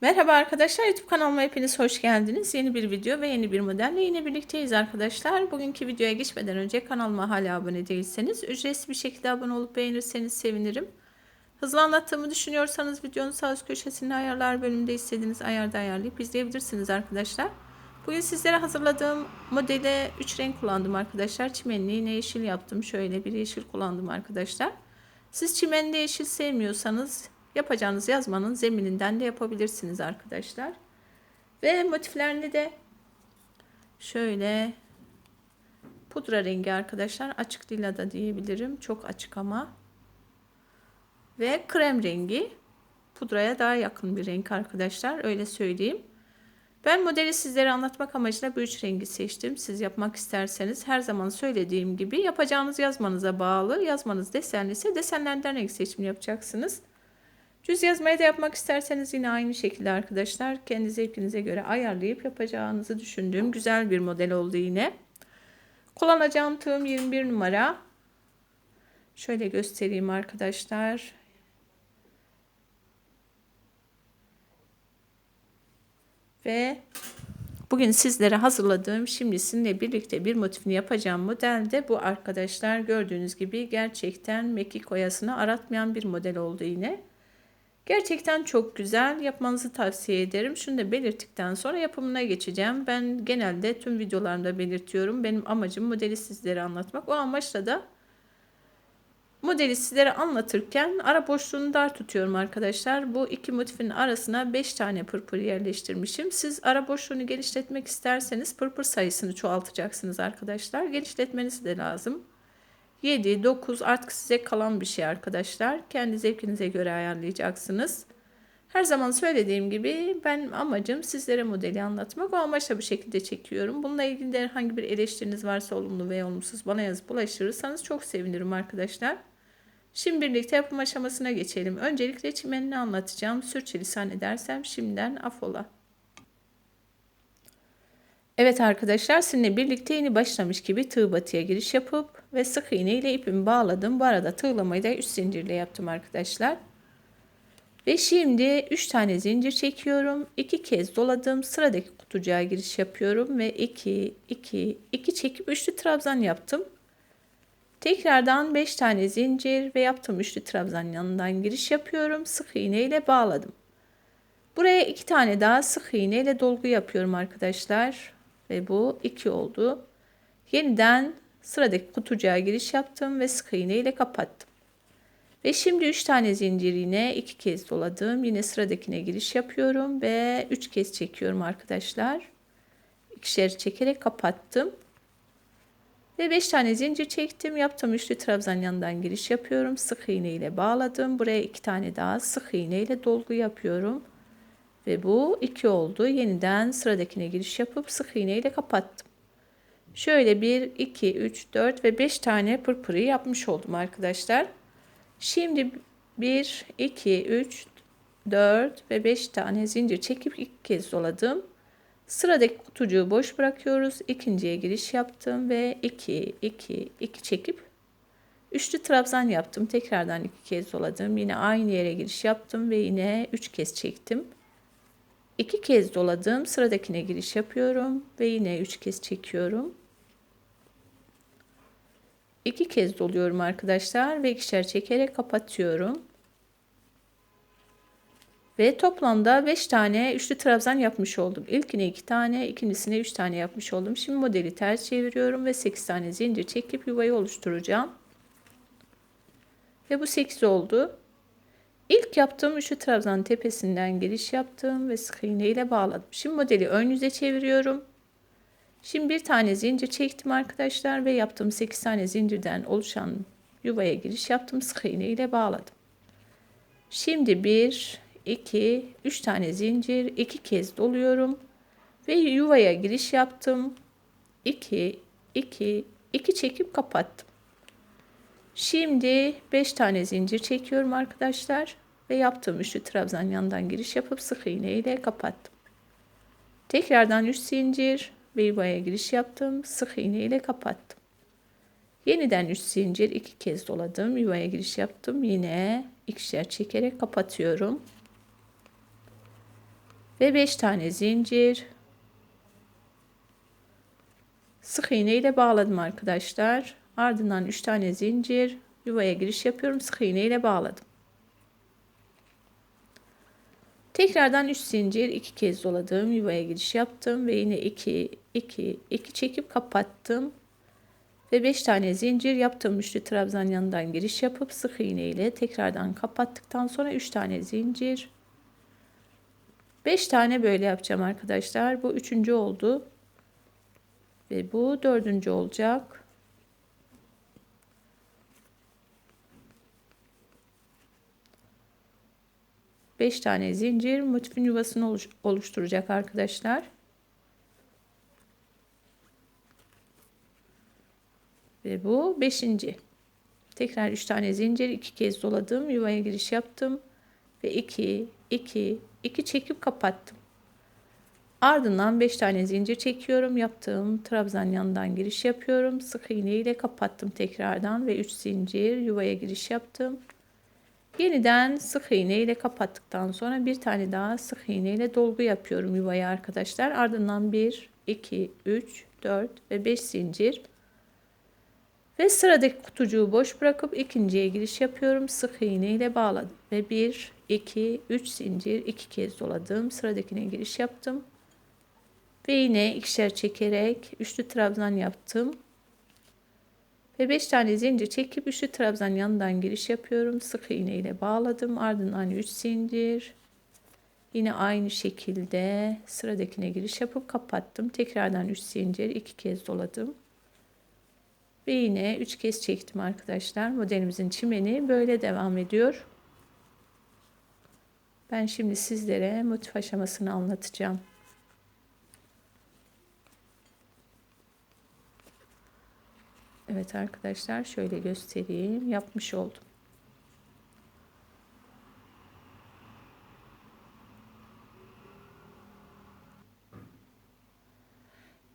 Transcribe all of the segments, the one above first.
Merhaba arkadaşlar YouTube kanalıma hepiniz hoş geldiniz. Yeni bir video ve yeni bir modelle yine birlikteyiz arkadaşlar. Bugünkü videoya geçmeden önce kanalıma hala abone değilseniz ücretsiz bir şekilde abone olup beğenirseniz sevinirim. Hızlı anlattığımı düşünüyorsanız videonun sağ üst köşesinde ayarlar bölümünde istediğiniz ayarda ayarlayıp izleyebilirsiniz arkadaşlar. Bugün sizlere hazırladığım modele 3 renk kullandım arkadaşlar. Çimenli yine yeşil yaptım. Şöyle bir yeşil kullandım arkadaşlar. Siz çimenli yeşil sevmiyorsanız yapacağınız yazmanın zemininden de yapabilirsiniz arkadaşlar. Ve motiflerini de şöyle pudra rengi arkadaşlar. Açık lila da diyebilirim. Çok açık ama. Ve krem rengi. Pudraya daha yakın bir renk arkadaşlar. Öyle söyleyeyim. Ben modeli sizlere anlatmak amacıyla bu üç rengi seçtim. Siz yapmak isterseniz her zaman söylediğim gibi yapacağınız yazmanıza bağlı. Yazmanız desenli ise desenlerden renk seçimi yapacaksınız. Düz yazmayı da yapmak isterseniz yine aynı şekilde arkadaşlar kendi zevkinize göre ayarlayıp yapacağınızı düşündüğüm güzel bir model oldu yine. Kullanacağım tığım 21 numara. Şöyle göstereyim arkadaşlar. Ve bugün sizlere hazırladığım şimdi birlikte bir motifini yapacağım model de bu arkadaşlar. Gördüğünüz gibi gerçekten mekik oyasını aratmayan bir model oldu yine. Gerçekten çok güzel. Yapmanızı tavsiye ederim. Şunu da belirttikten sonra yapımına geçeceğim. Ben genelde tüm videolarımda belirtiyorum. Benim amacım modeli sizlere anlatmak. O amaçla da modeli sizlere anlatırken ara boşluğunu dar tutuyorum arkadaşlar. Bu iki motifin arasına 5 tane pırpır yerleştirmişim. Siz ara boşluğunu genişletmek isterseniz pırpır sayısını çoğaltacaksınız arkadaşlar. Genişletmeniz de lazım. 7, 9 artık size kalan bir şey arkadaşlar. Kendi zevkinize göre ayarlayacaksınız. Her zaman söylediğim gibi ben amacım sizlere modeli anlatmak. O amaçla bu şekilde çekiyorum. Bununla ilgili de herhangi bir eleştiriniz varsa olumlu veya olumsuz bana yazıp ulaştırırsanız çok sevinirim arkadaşlar. Şimdi birlikte yapım aşamasına geçelim. Öncelikle çimenini anlatacağım. Sürçülisan edersem şimdiden afola. Evet arkadaşlar sizinle birlikte yeni başlamış gibi tığ batıya giriş yapıp ve sık iğne ile ipimi bağladım. Bu arada tığlamayı da 3 zincirle yaptım arkadaşlar. Ve şimdi 3 tane zincir çekiyorum. 2 kez doladım. Sıradaki kutucuğa giriş yapıyorum ve 2 2 2 çekip üçlü trabzan yaptım. Tekrardan 5 tane zincir ve yaptığım üçlü trabzan yanından giriş yapıyorum. Sık iğne ile bağladım. Buraya 2 tane daha sık iğne ile dolgu yapıyorum arkadaşlar. Ve bu 2 oldu. Yeniden sıradaki kutucuğa giriş yaptım ve sık iğne ile kapattım. Ve şimdi 3 tane zincir yine 2 kez doladım. Yine sıradakine giriş yapıyorum ve 3 kez çekiyorum arkadaşlar. İkişer çekerek kapattım. Ve 5 tane zincir çektim. Yaptım üçlü trabzan yanından giriş yapıyorum. Sık iğne ile bağladım. Buraya 2 tane daha sık iğne ile dolgu yapıyorum. Ve bu 2 oldu. Yeniden sıradakine giriş yapıp sık iğne ile kapattım. Şöyle 1, 2, 3, 4 ve 5 tane pırpırı yapmış oldum arkadaşlar. Şimdi 1, 2, 3, 4 ve 5 tane zincir çekip ilk kez doladım. Sıradaki kutucuğu boş bırakıyoruz. İkinciye giriş yaptım ve 2, 2, 2 çekip üçlü trabzan yaptım. Tekrardan iki kez doladım. Yine aynı yere giriş yaptım ve yine 3 kez çektim. İki kez doladım. Sıradakine giriş yapıyorum ve yine üç kez çekiyorum. İki kez doluyorum arkadaşlar ve ikişer çekerek kapatıyorum. Ve toplamda 5 tane üçlü trabzan yapmış oldum. İlkine 2 tane, ikincisine 3 tane yapmış oldum. Şimdi modeli ters çeviriyorum ve 8 tane zincir çekip yuvayı oluşturacağım. Ve bu 8 oldu. İlk yaptığım üçlü trabzan tepesinden giriş yaptım ve sık iğne ile bağladım. Şimdi modeli ön yüze çeviriyorum. Şimdi bir tane zincir çektim arkadaşlar ve yaptığım 8 tane zincirden oluşan yuvaya giriş yaptım. Sık iğne ile bağladım. Şimdi 1, 2, 3 tane zincir, 2 kez doluyorum ve yuvaya giriş yaptım. 2, 2, 2 çekip kapattım. Şimdi 5 tane zincir çekiyorum arkadaşlar ve yaptığım üçlü trabzan yandan giriş yapıp sık iğne ile kapattım. Tekrardan 3 zincir ve yuvaya giriş yaptım. Sık iğne ile kapattım. Yeniden 3 zincir iki kez doladım. Yuvaya giriş yaptım. Yine ikişer çekerek kapatıyorum. Ve 5 tane zincir. Sık iğne ile bağladım arkadaşlar. Ardından 3 tane zincir. Yuvaya giriş yapıyorum. Sık iğne ile bağladım. Tekrardan 3 zincir 2 kez doladım. Yuvaya giriş yaptım ve yine 2 2 2 çekip kapattım. Ve 5 tane zincir yaptım. Üçlü trabzan yanından giriş yapıp sık iğne ile tekrardan kapattıktan sonra 3 tane zincir. 5 tane böyle yapacağım arkadaşlar. Bu üçüncü oldu. Ve bu dördüncü olacak. Beş tane zincir motifin yuvasını oluşturacak arkadaşlar. Ve bu beşinci. Tekrar üç tane zincir iki kez doladım. Yuvaya giriş yaptım. Ve iki, iki, iki çekip kapattım. Ardından 5 tane zincir çekiyorum. Yaptığım trabzan yanından giriş yapıyorum. Sık iğne ile kapattım tekrardan ve 3 zincir yuvaya giriş yaptım. Yeniden sık iğne ile kapattıktan sonra bir tane daha sık iğne ile dolgu yapıyorum yuvaya arkadaşlar. Ardından 1, 2, 3, 4 ve 5 zincir. Ve sıradaki kutucuğu boş bırakıp ikinciye giriş yapıyorum. Sık iğne ile bağladım. Ve 1, 2, 3 zincir 2 kez doladım. Sıradakine giriş yaptım. Ve yine ikişer çekerek üçlü trabzan yaptım. Ve 5 tane zincir çekip üçlü trabzan yanından giriş yapıyorum. Sık iğne ile bağladım. Ardından 3 zincir. Yine aynı şekilde sıradakine giriş yapıp kapattım. Tekrardan 3 zincir 2 kez doladım. Ve yine 3 kez çektim arkadaşlar. Modelimizin çimeni böyle devam ediyor. Ben şimdi sizlere motif aşamasını anlatacağım. Evet arkadaşlar şöyle göstereyim. Yapmış oldum.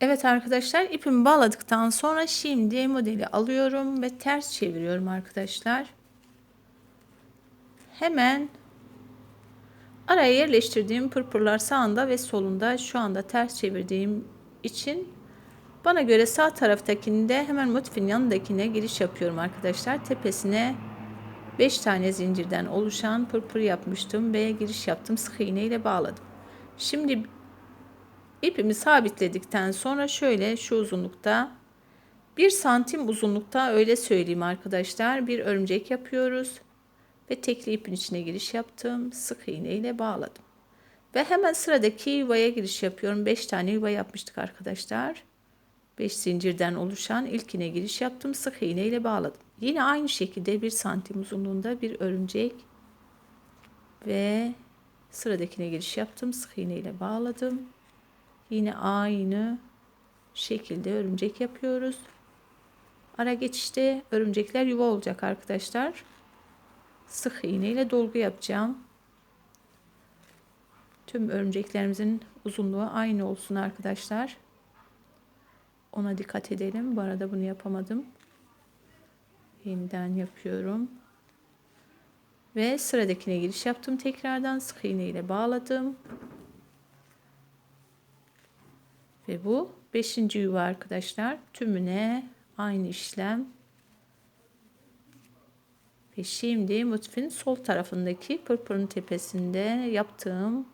Evet arkadaşlar ipimi bağladıktan sonra şimdi modeli alıyorum ve ters çeviriyorum arkadaşlar. Hemen araya yerleştirdiğim pırpırlar sağında ve solunda şu anda ters çevirdiğim için bana göre sağ taraftakinde hemen motifin yanındakine giriş yapıyorum arkadaşlar. Tepesine 5 tane zincirden oluşan pırpır yapmıştım ve giriş yaptım. Sık iğne ile bağladım. Şimdi ipimi sabitledikten sonra şöyle şu uzunlukta 1 santim uzunlukta öyle söyleyeyim arkadaşlar. Bir örümcek yapıyoruz. Ve tekli ipin içine giriş yaptım. Sık iğne ile bağladım. Ve hemen sıradaki yuvaya giriş yapıyorum. 5 tane yuva yapmıştık arkadaşlar. 5 zincirden oluşan ilkine giriş yaptım. Sık iğne ile bağladım. Yine aynı şekilde 1 santim uzunluğunda bir örümcek ve sıradakine giriş yaptım. Sık iğne ile bağladım. Yine aynı şekilde örümcek yapıyoruz. Ara geçişte örümcekler yuva olacak arkadaşlar. Sık iğne ile dolgu yapacağım. Tüm örümceklerimizin uzunluğu aynı olsun arkadaşlar. Ona dikkat edelim. Bu arada bunu yapamadım. Yeniden yapıyorum. Ve sıradakine giriş yaptım. Tekrardan sık iğne ile bağladım. Ve bu 5. yuva arkadaşlar. Tümüne aynı işlem. Ve şimdi motifin sol tarafındaki pırpırın tepesinde yaptığım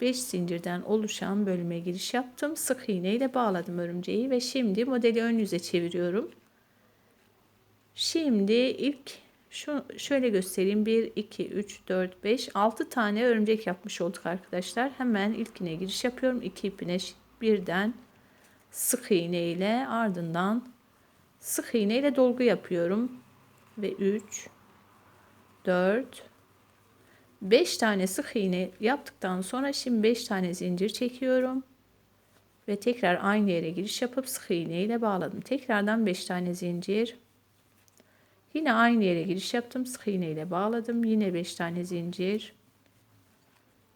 5 zincirden oluşan bölüme giriş yaptım. Sık iğne ile bağladım örümceği ve şimdi modeli ön yüze çeviriyorum. Şimdi ilk şu şöyle göstereyim. 1 2 3 4 5 6 tane örümcek yapmış olduk arkadaşlar. Hemen ilkine giriş yapıyorum. 2 ipine birden sık iğne ile ardından sık iğne ile dolgu yapıyorum ve 3 4 5 tane sık iğne yaptıktan sonra şimdi 5 tane zincir çekiyorum. Ve tekrar aynı yere giriş yapıp sık iğne ile bağladım. Tekrardan 5 tane zincir. Yine aynı yere giriş yaptım. Sık iğne ile bağladım. Yine 5 tane zincir.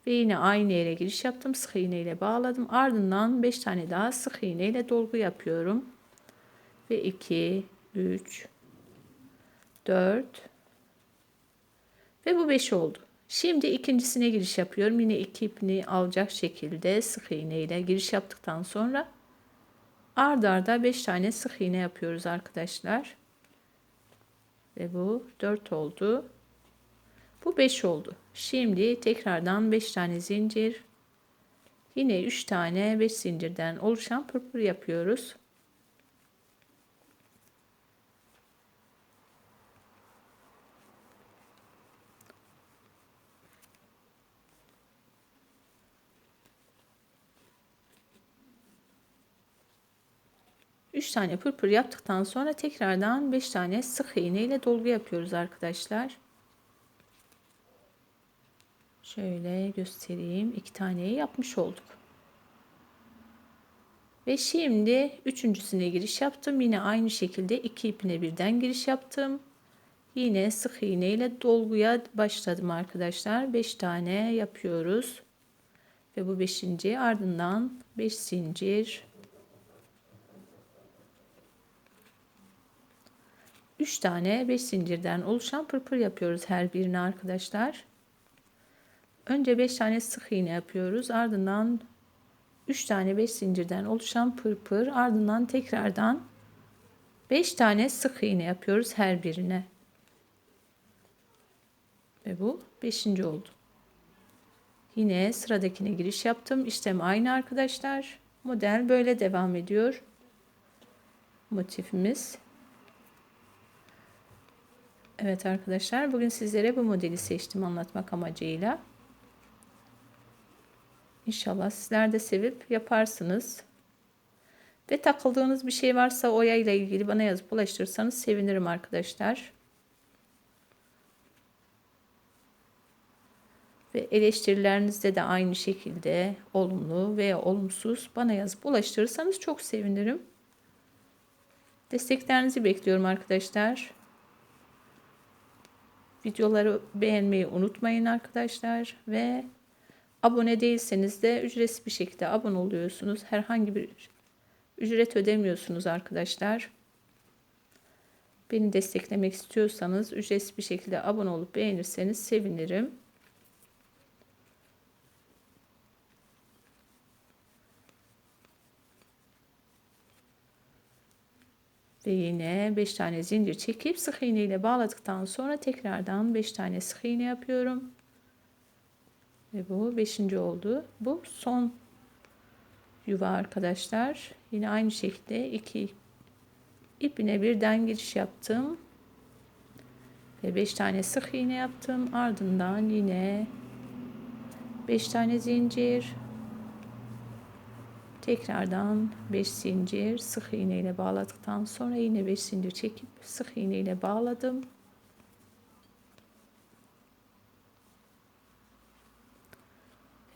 Ve yine aynı yere giriş yaptım. Sık iğne ile bağladım. Ardından 5 tane daha sık iğne ile dolgu yapıyorum. Ve 2, 3, 4 ve bu 5 oldu. Şimdi ikincisine giriş yapıyorum. Yine iki ipini alacak şekilde sık iğne ile giriş yaptıktan sonra ard arda 5 tane sık iğne yapıyoruz arkadaşlar. Ve bu 4 oldu. Bu 5 oldu. Şimdi tekrardan 5 tane zincir. Yine 3 tane 5 zincirden oluşan pırpır yapıyoruz. Üç tane pırpır yaptıktan sonra tekrardan 5 tane sık iğne ile dolgu yapıyoruz arkadaşlar. Şöyle göstereyim. iki taneyi yapmış olduk. Ve şimdi üçüncüsüne giriş yaptım. Yine aynı şekilde iki ipine birden giriş yaptım. Yine sık iğne ile dolguya başladım arkadaşlar. 5 tane yapıyoruz. Ve bu beşinci ardından 5 zincir. 3 tane 5 zincirden oluşan pırpır yapıyoruz her birine arkadaşlar. Önce 5 tane sık iğne yapıyoruz. Ardından 3 tane 5 zincirden oluşan pırpır. Ardından tekrardan 5 tane sık iğne yapıyoruz her birine. Ve bu 5. oldu. Yine sıradakine giriş yaptım. İşlem aynı arkadaşlar. Model böyle devam ediyor. Motifimiz. Evet arkadaşlar bugün sizlere bu modeli seçtim anlatmak amacıyla. İnşallah sizler de sevip yaparsınız. Ve takıldığınız bir şey varsa oya ile ilgili bana yazıp ulaştırırsanız sevinirim arkadaşlar. Ve eleştirilerinizde de aynı şekilde olumlu veya olumsuz bana yazıp ulaştırırsanız çok sevinirim. Desteklerinizi bekliyorum arkadaşlar. Videoları beğenmeyi unutmayın arkadaşlar ve Abone değilseniz de ücretsiz bir şekilde abone oluyorsunuz. Herhangi bir ücret ödemiyorsunuz arkadaşlar. Beni desteklemek istiyorsanız ücretsiz bir şekilde abone olup beğenirseniz sevinirim. Ve yine 5 tane zincir çekip sık iğne ile bağladıktan sonra tekrardan 5 tane sık iğne yapıyorum. Ve bu beşinci oldu. Bu son yuva arkadaşlar. Yine aynı şekilde iki ipine birden giriş yaptım. Ve beş tane sık iğne yaptım. Ardından yine beş tane zincir. Tekrardan 5 zincir sık iğne ile bağladıktan sonra yine 5 zincir çekip sık iğne ile bağladım.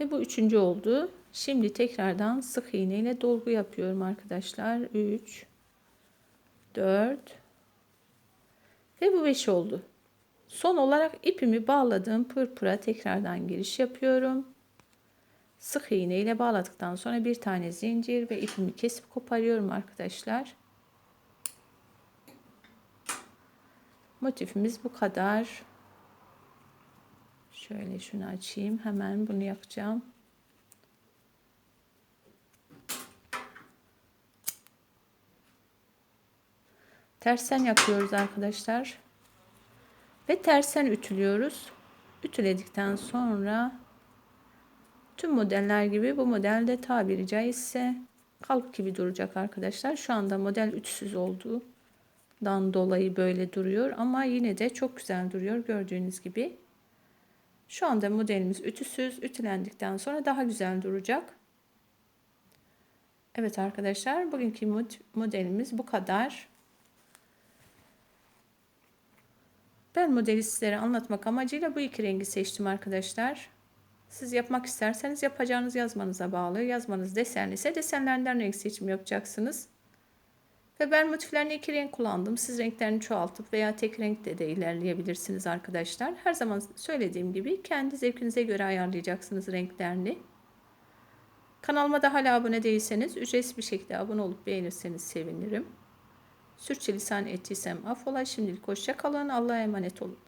Ve bu üçüncü oldu. Şimdi tekrardan sık iğne ile dolgu yapıyorum arkadaşlar. 3 4 ve bu 5 oldu. Son olarak ipimi bağladığım pırpıra tekrardan giriş yapıyorum. Sık iğne ile bağladıktan sonra bir tane zincir ve ipimi kesip koparıyorum arkadaşlar. Motifimiz bu kadar. Şöyle şunu açayım. Hemen bunu yapacağım. Tersen yapıyoruz arkadaşlar. Ve tersen ütülüyoruz. Ütüledikten sonra tüm modeller gibi bu modelde tabiri caizse kalıp gibi duracak arkadaşlar. Şu anda model ütüsüz olduğundan dolayı böyle duruyor ama yine de çok güzel duruyor gördüğünüz gibi. Şu anda modelimiz ütüsüz. Ütülendikten sonra daha güzel duracak. Evet arkadaşlar bugünkü modelimiz bu kadar. Ben modeli sizlere anlatmak amacıyla bu iki rengi seçtim arkadaşlar. Siz yapmak isterseniz yapacağınız yazmanıza bağlı. Yazmanız desenli ise desenlerden renk seçimi yapacaksınız. Ve ben motiflerini iki renk kullandım. Siz renklerini çoğaltıp veya tek renkte de ilerleyebilirsiniz arkadaşlar. Her zaman söylediğim gibi kendi zevkinize göre ayarlayacaksınız renklerini. Kanalıma da hala abone değilseniz ücretsiz bir şekilde abone olup beğenirseniz sevinirim. Sürçülisan ettiysem affola. Şimdilik hoşça kalın. Allah'a emanet olun.